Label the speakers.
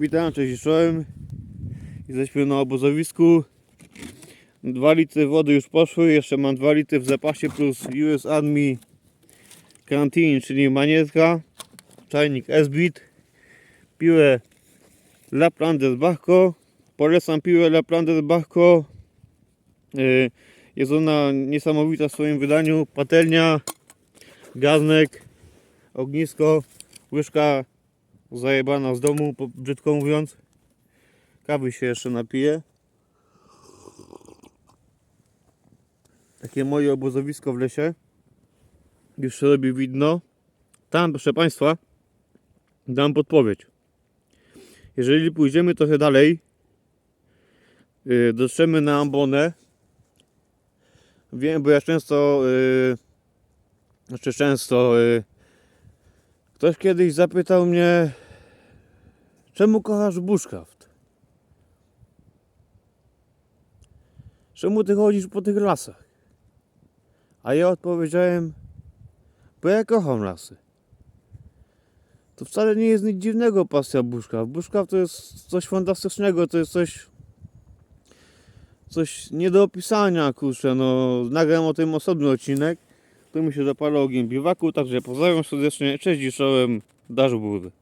Speaker 1: Witam, cześć, czołem. Jesteśmy na obozowisku. Dwa litry wody już poszły, jeszcze mam 2 litry w zapasie plus US Army Canteen, czyli manietka, czajnik S-Bit, piłę Laplander Bachko. Polecam piłę Laplander Bachko. Yy, Jest ona niesamowita w swoim wydaniu. Patelnia, gaznek, ognisko, łyżka zajebana z domu, brzydko mówiąc. Kawy się jeszcze napije. Takie moje obozowisko w lesie. Już się robi widno. Tam, proszę Państwa, dam podpowiedź. Jeżeli pójdziemy trochę dalej, yy, dotrzemy na ambonę. Wiem, bo ja często, yy, znaczy często, yy, ktoś kiedyś zapytał mnie, czemu kochasz bushcraft? Czemu ty chodzisz po tych lasach? A ja odpowiedziałem, bo ja kocham lasy. To wcale nie jest nic dziwnego pasja bushcraft. Bushcraft to jest coś fantastycznego, to jest coś coś nie do opisania, kurczę, no nagram o tym osobny odcinek. Tu mi się zapala ogień biwaku, także pozdrawiam serdecznie, cześć czołem, Dashboard.